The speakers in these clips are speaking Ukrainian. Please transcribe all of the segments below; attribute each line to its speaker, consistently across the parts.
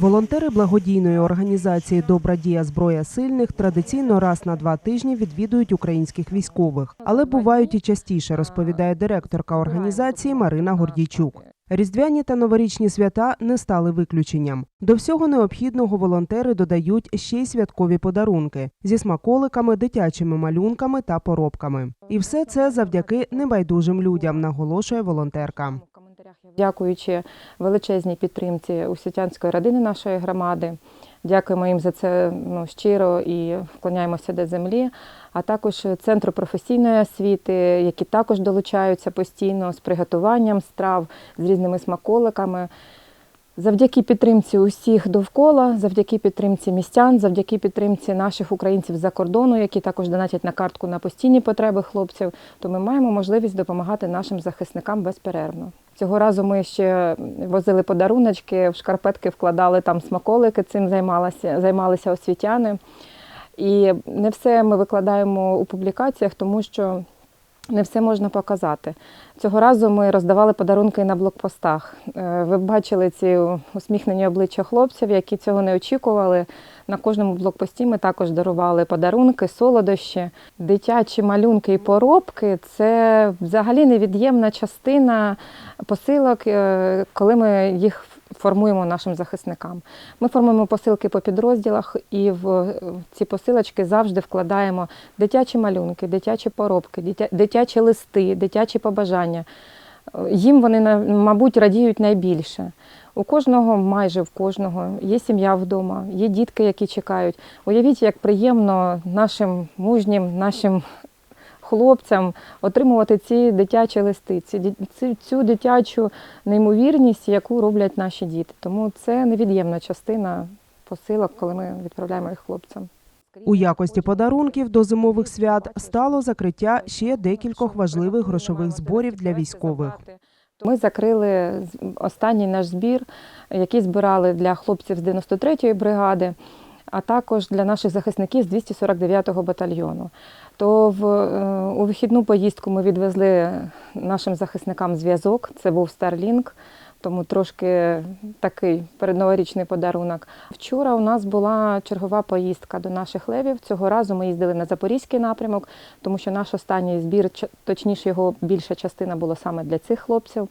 Speaker 1: Волонтери благодійної організації Добра дія зброя сильних традиційно раз на два тижні відвідують українських військових, але бувають і частіше, розповідає директорка організації Марина Гордійчук. Різдвяні та новорічні свята не стали виключенням. До всього необхідного волонтери додають ще й святкові подарунки зі смаколиками, дитячими малюнками та поробками. І все це завдяки небайдужим людям, наголошує волонтерка.
Speaker 2: Дякуючи величезній підтримці усітянської родини нашої громади, дякуємо їм за це ну, щиро і вклоняємося до землі, а також центру професійної освіти, які також долучаються постійно з приготуванням страв, з різними смаколиками. Завдяки підтримці усіх довкола, завдяки підтримці містян, завдяки підтримці наших українців за кордону, які також донатять на картку на постійні потреби хлопців, то ми маємо можливість допомагати нашим захисникам безперервно. Цього разу ми ще возили подаруночки, в шкарпетки вкладали там смаколики, цим займалися, займалися освітяни. І не все ми викладаємо у публікаціях, тому що не все можна показати. Цього разу ми роздавали подарунки на блокпостах. Е, Ви бачили ці усміхнені обличчя хлопців, які цього не очікували. На кожному блокпості ми також дарували подарунки, солодощі, дитячі малюнки і поробки це взагалі невід'ємна частина посилок, е, коли ми їх формуємо нашим захисникам. Ми формуємо посилки по підрозділах і в ці посилочки завжди вкладаємо дитячі малюнки, дитячі поробки, дитячі листи, дитячі побажання. Е, Їм вони, мабуть, радіють найбільше. У кожного, майже в кожного, є сім'я вдома, є дітки, які чекають. Уявіть, як приємно нашим мужнім, нашим хлопцям отримувати ці дитячі листи, ці, цю, цю дитячу неймовірність, яку роблять наші діти. Тому це невід'ємна частина посилок, коли ми відправляємо їх хлопцям.
Speaker 1: У якості подарунків до зимових свят стало закриття ще декількох важливих грошових зборів для військових.
Speaker 2: Ми закрили останній наш збір, який збирали для хлопців з 93-ї бригади, а також для наших захисників з 249-го батальйону. То в, е, у вихідну поїздку ми відвезли нашим захисникам зв'язок. Це був Starlink, тому трошки такий передноворічний подарунок. Вчора у нас була чергова поїздка до наших левів. Цього разу ми їздили на Запорізький напрямок, тому що наш останній збір, точніше його більша частина була саме для цих хлопців.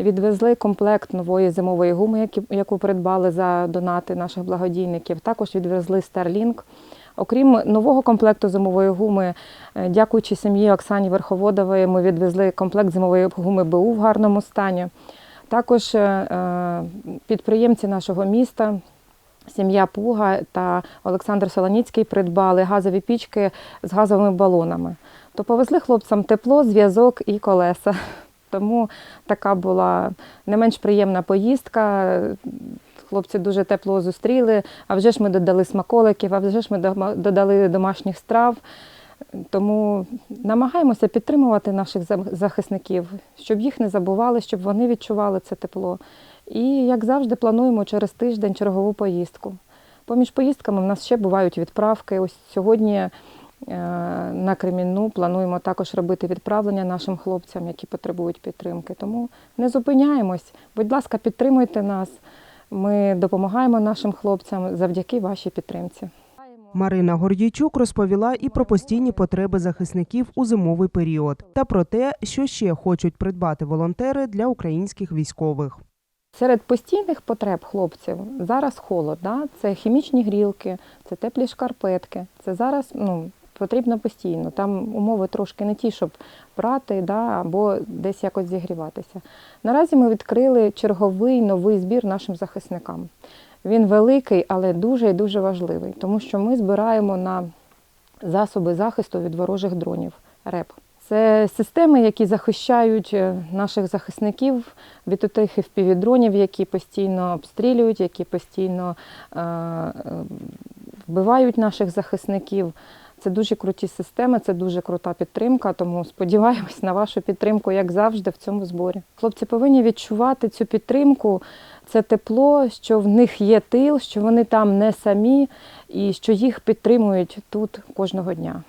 Speaker 2: Відвезли комплект нової зимової гуми, яку придбали за донати наших благодійників. Також відвезли Starlink. Окрім нового комплекту зимової гуми, е, дякуючи сім'ї Оксані Верховодової, ми відвезли комплект зимової гуми БУ в гарному стані. Також е, е, підприємці нашого міста, сім'я Пуга та Олександр Солоніцький придбали газові пічки з газовими балонами. То повезли хлопцям тепло, зв'язок і колеса. Тому така була не менш приємна поїздка. Хлопці дуже тепло зустріли. А вже ж ми додали смаколиків, а вже ж ми додали домашніх страв. Тому намагаємося підтримувати наших захисників, щоб їх не забували, щоб вони відчували це тепло. І, як завжди, плануємо через тиждень чергову поїздку. Поміж поїздками в нас ще бувають відправки. Ось сьогодні на Кремінну плануємо також робити відправлення нашим хлопцям, які потребують підтримки. Тому не зупиняємось. Будь ласка, підтримуйте нас. Ми допомагаємо нашим хлопцям завдяки вашій підтримці.
Speaker 1: Марина Гордійчук розповіла і про постійні потреби захисників у зимовий період та про те, що ще хочуть придбати волонтери для українських військових.
Speaker 2: Серед постійних потреб хлопців зараз холод, да? це хімічні грілки, це теплі шкарпетки. Це зараз ну, потрібно постійно. Там умови трошки не ті, щоб прати да? або десь якось зігріватися. Наразі ми відкрили черговий новий збір нашим захисникам. Він великий, але дуже і дуже важливий, тому що ми збираємо на засоби захисту від ворожих дронів РЕП. Це системи, які захищають е, наших захисників від отих впівдронів, які постійно обстрілюють, які постійно е, е, вбивають наших захисників. Це дуже круті системи, це дуже крута підтримка. Тому сподіваємось на вашу підтримку, як завжди, в цьому зборі. Хлопці повинні відчувати цю підтримку, це тепло, що в них є тил, що вони там не самі і що їх підтримують тут кожного дня.